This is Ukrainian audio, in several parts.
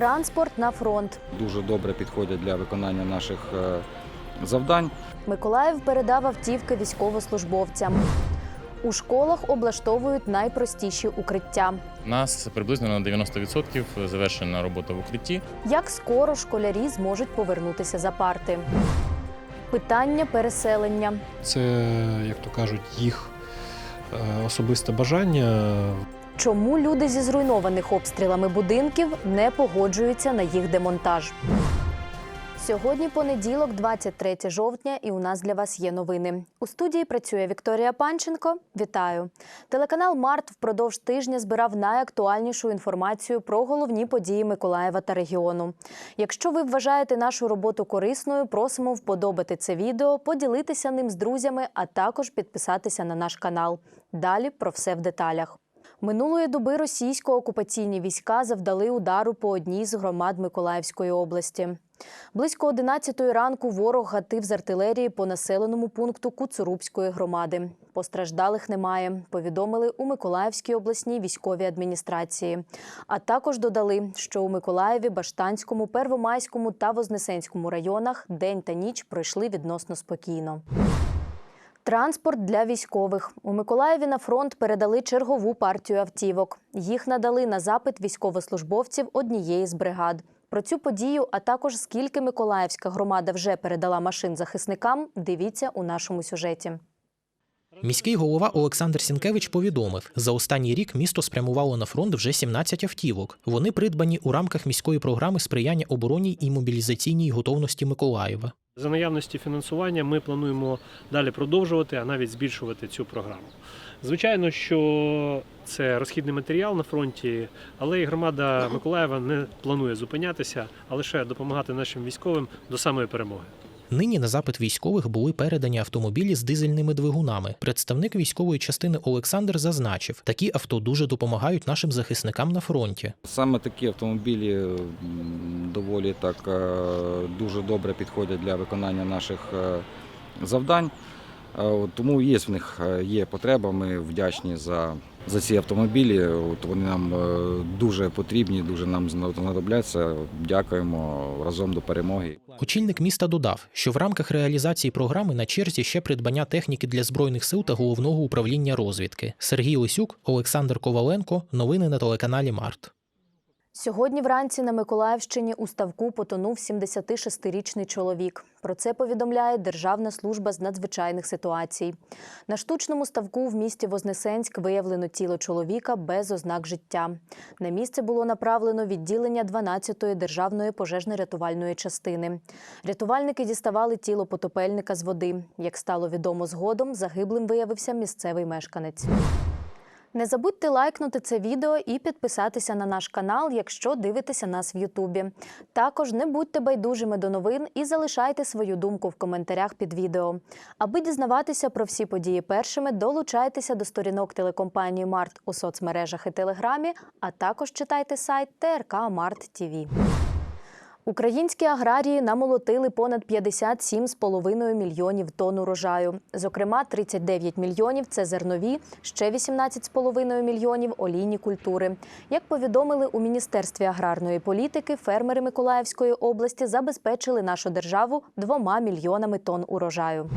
Транспорт на фронт. дуже добре підходять для виконання наших е, завдань. Миколаїв передав автівки військовослужбовцям. У школах облаштовують найпростіші укриття. У нас приблизно на 90% завершена робота в укритті. Як скоро школярі зможуть повернутися за парти? Питання переселення. Це, як то кажуть, їх е, особисте бажання. Чому люди зі зруйнованих обстрілами будинків не погоджуються на їх демонтаж? Сьогодні понеділок, 23 жовтня, і у нас для вас є новини. У студії працює Вікторія Панченко. Вітаю! Телеканал Март впродовж тижня збирав найактуальнішу інформацію про головні події Миколаєва та регіону. Якщо ви вважаєте нашу роботу корисною, просимо вподобати це відео, поділитися ним з друзями, а також підписатися на наш канал. Далі про все в деталях. Минулої доби російсько-окупаційні війська завдали удару по одній з громад Миколаївської області. Близько 11 ранку ворог гатив з артилерії по населеному пункту Куцурубської громади. Постраждалих немає, повідомили у Миколаївській обласній військовій адміністрації. А також додали, що у Миколаєві, Баштанському, Первомайському та Вознесенському районах день та ніч пройшли відносно спокійно. Транспорт для військових у Миколаєві на фронт передали чергову партію автівок. Їх надали на запит військовослужбовців однієї з бригад. Про цю подію, а також скільки Миколаївська громада вже передала машин захисникам, дивіться у нашому сюжеті. Міський голова Олександр Сінкевич повідомив, за останній рік місто спрямувало на фронт вже 17 автівок. Вони придбані у рамках міської програми сприяння оборонній і мобілізаційній готовності Миколаєва. За наявності фінансування ми плануємо далі продовжувати, а навіть збільшувати цю програму. Звичайно, що це розхідний матеріал на фронті, але і громада Миколаєва не планує зупинятися, а лише допомагати нашим військовим до самої перемоги. Нині на запит військових були передані автомобілі з дизельними двигунами. Представник військової частини Олександр зазначив, такі авто дуже допомагають нашим захисникам на фронті. Саме такі автомобілі доволі так е, дуже добре підходять для виконання наших е, завдань. Е, Тому є в них є потреба. Ми вдячні за, за ці автомобілі. От вони нам е, дуже потрібні, дуже нам знадобляться. Дякуємо разом до перемоги. Очільник міста додав, що в рамках реалізації програми на черзі ще придбання техніки для збройних сил та головного управління розвідки. Сергій Лисюк, Олександр Коваленко. Новини на телеканалі Март. Сьогодні вранці на Миколаївщині у ставку потонув 76-річний чоловік. Про це повідомляє Державна служба з надзвичайних ситуацій. На штучному ставку в місті Вознесенськ виявлено тіло чоловіка без ознак життя. На місце було направлено відділення 12-ї державної пожежно-рятувальної частини. Рятувальники діставали тіло потопельника з води. Як стало відомо згодом, загиблим виявився місцевий мешканець. Не забудьте лайкнути це відео і підписатися на наш канал, якщо дивитеся нас в Ютубі. Також не будьте байдужими до новин і залишайте свою думку в коментарях під відео. Аби дізнаватися про всі події першими, долучайтеся до сторінок телекомпанії Март у соцмережах і телеграмі, а також читайте сайт ТРК Март ТІВІ. Українські аграрії намолотили понад 57,5 мільйонів тонн урожаю. Зокрема, 39 мільйонів це зернові, ще 18,5 мільйонів олійні культури. Як повідомили у Міністерстві аграрної політики, фермери Миколаївської області забезпечили нашу державу двома мільйонами тонн урожаю.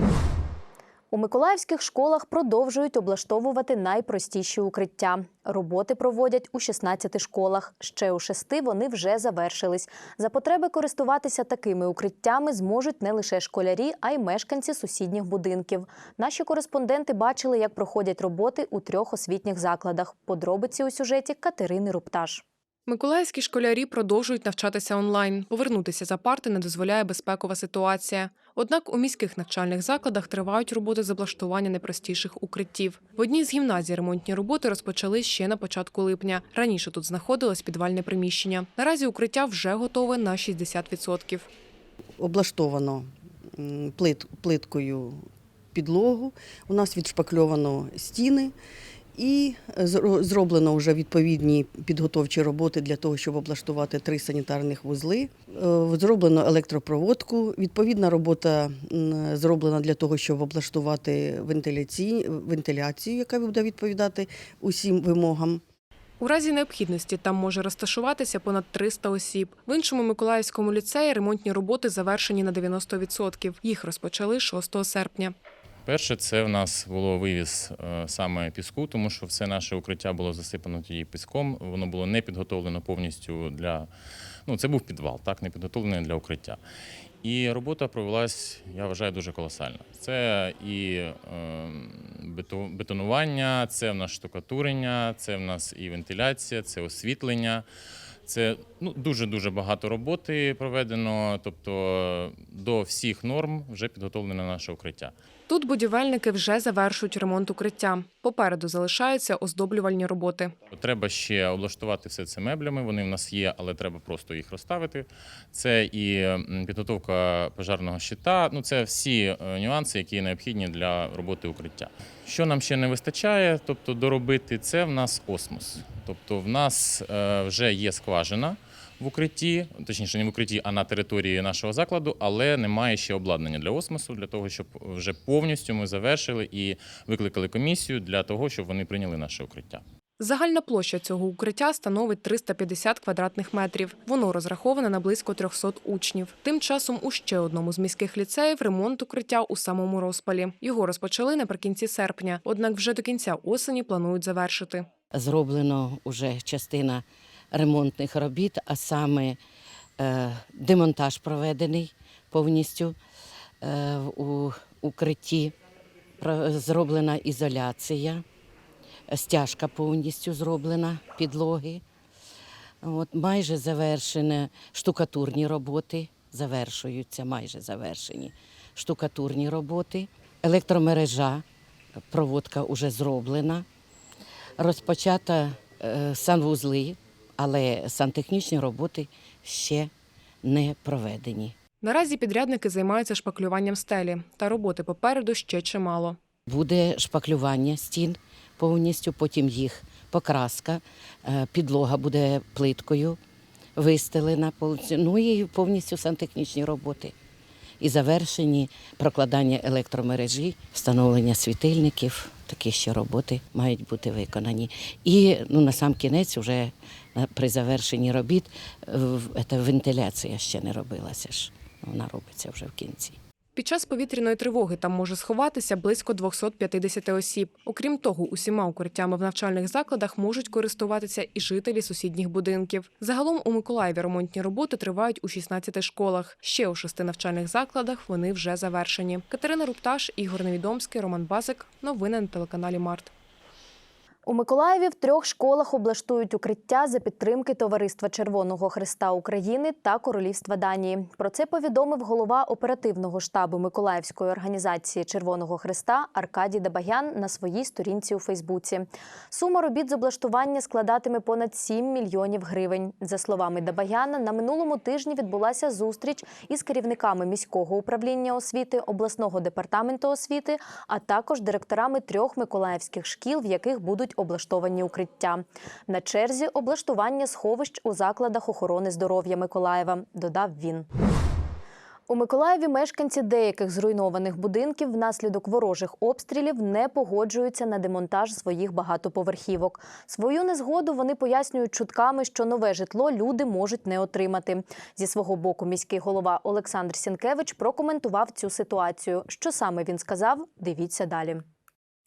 У миколаївських школах продовжують облаштовувати найпростіші укриття. Роботи проводять у 16 школах. Ще у шести вони вже завершились. За потреби користуватися такими укриттями зможуть не лише школярі, а й мешканці сусідніх будинків. Наші кореспонденти бачили, як проходять роботи у трьох освітніх закладах. Подробиці у сюжеті Катерини Рупташ. Миколаївські школярі продовжують навчатися онлайн. Повернутися за парти не дозволяє безпекова ситуація. Однак у міських навчальних закладах тривають роботи з облаштування найпростіших укриттів. В одній з гімназій ремонтні роботи розпочали ще на початку липня. Раніше тут знаходилось підвальне приміщення. Наразі укриття вже готове на 60%. облаштовано плит, плиткою підлогу, у нас відшпакльовано стіни і зроблено вже відповідні підготовчі роботи для того, щоб облаштувати три санітарних вузли. Е, Зроблено електропроводку. Відповідна робота зроблена для того, щоб облаштувати вентиляцію, яка буде відповідати усім вимогам. У разі необхідності там може розташуватися понад 300 осіб. В іншому Миколаївському ліцеї ремонтні роботи завершені на 90%. Їх розпочали 6 серпня. Перше, це в нас було вивіз е, саме піску, тому що все наше укриття було засипано тоді піском. Воно було не підготовлено повністю для. Ну, це був підвал, так, не підготовлений для укриття. І робота провелась, я вважаю, дуже колосально. Це і е, бетонування, це в нас штукатурення, це в нас і вентиляція, це освітлення. Це ну, дуже-дуже багато роботи проведено, тобто до всіх норм вже підготовлене наше укриття. Тут будівельники вже завершують ремонт укриття. Попереду залишаються оздоблювальні роботи. Треба ще облаштувати все це меблями. Вони в нас є, але треба просто їх розставити. Це і підготовка пожарного щита. Ну це всі е, нюанси, які необхідні для роботи укриття. Що нам ще не вистачає, тобто доробити, це в нас осмос. Тобто, в нас е, вже є скважина в укритті, точніше, не в укритті, а на території нашого закладу, але немає ще обладнання для осмосу, для того, щоб вже повністю ми завершили і викликали комісію для того, щоб вони прийняли наше укриття. Загальна площа цього укриття становить 350 квадратних метрів. Воно розраховане на близько 300 учнів. Тим часом у ще одному з міських ліцеїв ремонт укриття у самому розпалі. Його розпочали наприкінці серпня, однак вже до кінця осені планують завершити. зроблено вже частина ремонтних робіт, а саме е, демонтаж проведений повністю е, у укритті, зроблена ізоляція, стяжка повністю зроблена, підлоги. От, майже завершені штукатурні роботи, завершуються, майже завершені штукатурні роботи, електромережа, проводка вже зроблена. Розпочата е, санвузли, але сантехнічні роботи ще не проведені. Наразі підрядники займаються шпаклюванням стелі, та роботи попереду ще чимало. Буде шпаклювання стін повністю, потім їх покраска, е, підлога буде плиткою вистелена, ну і повністю сантехнічні роботи. І завершені прокладання електромережі, встановлення світильників, такі ще роботи мають бути виконані. І ну, на сам кінець, вже при завершенні робіт, е, вентиляція ще не робилася ж. Вона робиться вже в кінці. Під час повітряної тривоги там може сховатися близько 250 осіб. Окрім того, усіма укриттями в навчальних закладах можуть користуватися і жителі сусідніх будинків. Загалом у Миколаєві ремонтні роботи тривають у 16 школах. Ще у шести навчальних закладах вони вже завершені. Катерина Рупташ, Ігор Невідомський, Роман Базик. Новини на телеканалі Март. У Миколаєві в трьох школах облаштують укриття за підтримки Товариства Червоного Христа України та Королівства Данії. Про це повідомив голова оперативного штабу Миколаївської організації Червоного Христа Аркадій Дабагян на своїй сторінці у Фейсбуці. Сума робіт з облаштування складатиме понад 7 мільйонів гривень. За словами Дабагяна, на минулому тижні відбулася зустріч із керівниками міського управління освіти, обласного департаменту освіти, а також директорами трьох миколаївських шкіл, в яких будуть облаштовані укриття. На черзі облаштування сховищ у закладах охорони здоров'я Миколаєва, додав він. У Миколаєві мешканці деяких зруйнованих будинків внаслідок ворожих обстрілів не погоджуються на демонтаж своїх багатоповерхівок. Свою незгоду вони пояснюють чутками, що нове житло люди можуть не отримати. Зі свого боку, міський голова Олександр Сінкевич прокоментував цю ситуацію. Що саме він сказав? Дивіться далі.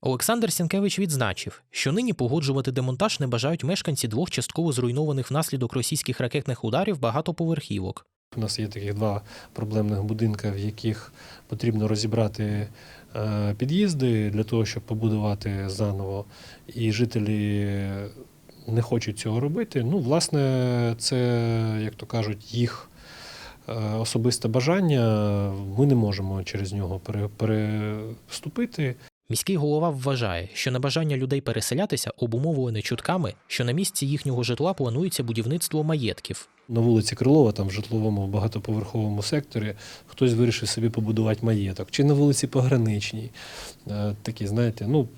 Олександр Сінкевич відзначив, що нині погоджувати демонтаж не бажають мешканці двох частково зруйнованих внаслідок російських ракетних ударів багатоповерхівок. У нас є таких два проблемних будинки, в яких потрібно розібрати е, під'їзди для того, щоб побудувати заново. І жителі не хочуть цього робити. Ну, власне, це, як то кажуть, їх е, особисте бажання. Ми не можемо через нього переступити. Міський голова вважає, що небажання людей переселятися обумовлене чутками, що на місці їхнього житла планується будівництво маєтків. На вулиці Крилова, там в житловому багатоповерховому секторі, хтось вирішив собі побудувати маєток. Чи на вулиці Пограничній. Е, Такі, знаєте, ну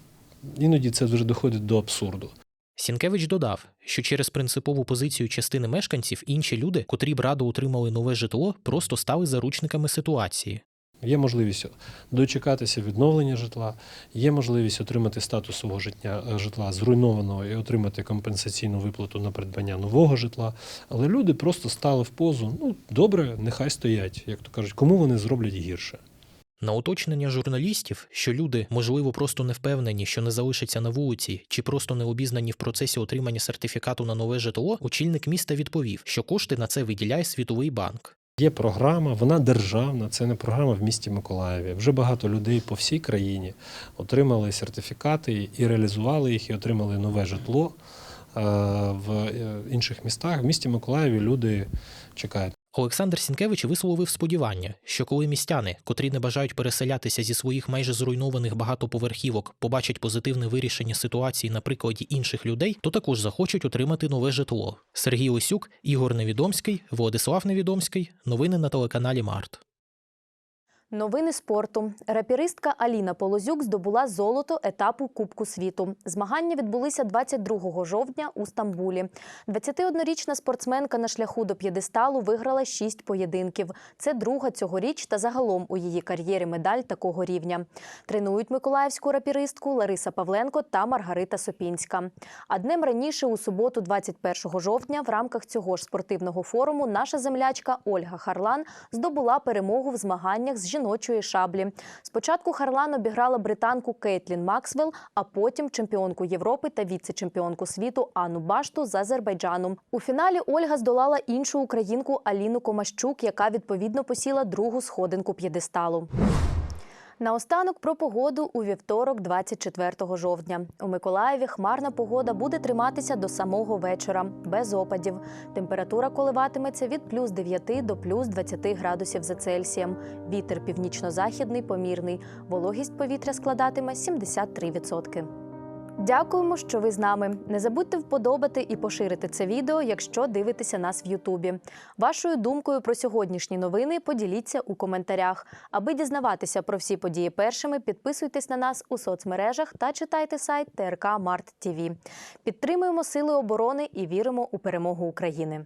іноді це вже доходить до абсурду. Сінкевич додав, що через принципову позицію частини мешканців інші люди, котрі б радо отримали нове житло, просто стали заручниками ситуації. Є можливість дочекатися відновлення житла, є можливість отримати статус свого життя, е, житла зруйнованого і отримати компенсаційну виплату на придбання нового житла. Але люди просто стали в позу. Ну добре, нехай стоять, як то кажуть, кому вони зроблять гірше. На уточнення журналістів, що люди, можливо, просто не впевнені, що не залишаться на вулиці, чи просто не обізнані в процесі отримання сертифікату на нове житло, очільник міста відповів, що кошти на це виділяє Світовий банк. Є програма, вона державна, це не програма в місті Миколаєві. Вже багато людей по всій країні отримали сертифікати і реалізували їх, і отримали нове житло Е, в е, інших містах. В місті Миколаєві люди чекають. Олександр Сінкевич висловив сподівання, що коли містяни, котрі не бажають переселятися зі своїх майже зруйнованих багатоповерхівок, побачать позитивне вирішення ситуації на прикладі інших людей, то також захочуть отримати нове житло. Сергій Осюк, Ігор Невідомський, Владислав Невідомський. Новини на телеканалі Март. Новини спорту. Рапіристка Аліна Полозюк здобула золото етапу Кубку світу. Змагання відбулися 22 жовтня у Стамбулі. 21-річна спортсменка на шляху до п'єдесталу виграла 6 поєдинків. Це друга цьогоріч та загалом у її кар'єрі медаль такого рівня. Тренують миколаївську рапіристку Лариса Павленко та Маргарита Сопінська. А днем раніше, у суботу, 21 жовтня, в рамках цього ж спортивного форуму наша землячка Ольга Харлан здобула перемогу в змаганнях з жіночої шаблі. Спочатку Харлан обіграла британку Кейтлін Максвелл, а потім чемпіонку Європи та віце-чемпіонку світу Анну Башту з Азербайджану. У фіналі Ольга здолала іншу українку Аліну Комащук, яка відповідно посіла другу сходинку п'єдесталу. Наостанок про погоду у вівторок, 24 жовтня. У Миколаєві хмарна погода буде триматися до самого вечора, без опадів. Температура коливатиметься від плюс 9 до плюс 20 градусів за Цельсієм. Вітер північно-західний помірний. Вологість повітря складатиме 73%. Дякуємо, що ви з нами. Не забудьте вподобати і поширити це відео, якщо дивитеся нас в Ютубі. Вашою думкою про сьогоднішні новини поділіться у коментарях. Аби дізнаватися про всі події першими, підписуйтесь на нас у соцмережах та читайте сайт ТРК Март ТВ. Підтримуємо сили оборони і віримо у перемогу України.